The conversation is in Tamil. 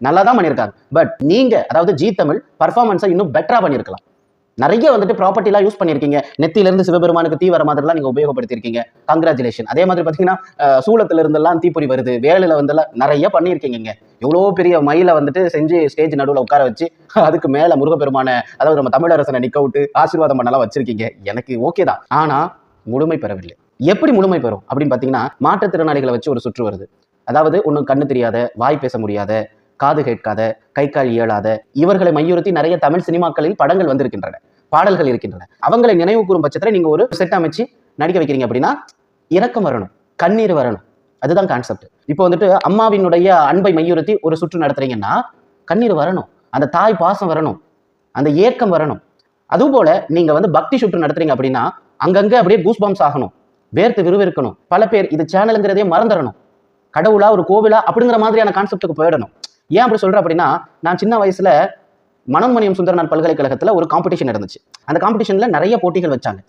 நல்லா தான் பண்ணியிருக்காங்க. பட் நீங்கள் அதாவது ஜி தமிழ் பர்ஃபார்மன்ஸை இன்னும் பெட்டராக பண்ணியிருக்கலாம். நிறைய வந்துட்டு ப்ராப்பர்ட்டிலாம் யூஸ் பண்ணியிருக்கீங்க. நெத்தியிலிருந்து சிவபெருமானுக்கு தீ வர மாதிரிலாம் நீங்கள் உபயோகப்படுத்தியிருக்கீங்க. கங்க்ராச்சுலேஷன் அதே மாதிரி பார்த்தீங்கன்னா அஹ், சூளத்துல இருந்தெல்லாம் தீப்பொறி வருது. வேலையில் வந்துலாம் நிறைய பண்ணியிருக்கீங்க எவ்வளோ பெரிய மயிலை வந்துட்டு செஞ்சு ஸ்டேஜ் நடுவில் உட்கார வச்சு அதுக்கு மேலே முருகப்பெருமான அதாவது நம்ம தமிழரசனை நிக்க விட்டு ஆசீர்வாதம் பண்ணலாம் வச்சிருக்கீங்க. எனக்கு ஓகே தான். ஆனால் முழுமை பெறவில்லை. எப்படி முழுமை பெறும்? அப்படின்னு பார்த்தீங்கன்னா மாற்றுத்திறனாளிகளை வச்சு ஒரு சுற்று வருது. அதாவது ஒன்றும் கண்ணு தெரியாத வாய் பேச முடியாத காது கேட்காத கை கால் இயலாத இவர்களை மையுறுத்தி நிறைய தமிழ் சினிமாக்களில் படங்கள் வந்திருக்கின்றன பாடல்கள் இருக்கின்றன. அவங்களை நினைவு கூறும் பட்சத்தில் நீங்கள் ஒரு செட் அமைச்சு நடிக்க வைக்கிறீங்க அப்படின்னா இறக்கம் வரணும் கண்ணீர் வரணும். அதுதான் கான்செப்ட் இப்போ வந்துட்டு அம்மாவினுடைய அன்பை மையுறுத்தி ஒரு சுற்று நடத்துறீங்கன்னா கண்ணீர் வரணும் அந்த தாய் பாசம் வரணும் அந்த ஏக்கம் வரணும். அதுபோல நீங்க வந்து பக்தி சுற்று நடத்துறீங்க அப்படின்னா அங்கங்க அப்படியே கூஸ் பம்ஸ் ஆகணும் வேர்த்து விறுவிறுக்கணும். பல பேர் இது சேனலுங்கிறதே மறந்துடணும் கடவுளா ஒரு கோவிலா அப்படிங்கிற மாதிரியான கான்செப்ட்டுக்கு போயிடணும். ஏன் அப்படி சொல்றேன் அப்படின்னா நான் சின்ன வயசுல மனோன்மணியம் சுந்தரனார் பல்கலைக்கழகத்துல ஒரு காம்படிஷன் நடந்துச்சு. அந்த காம்படிஷன்ல நிறைய போட்டிகள் வச்சாங்க.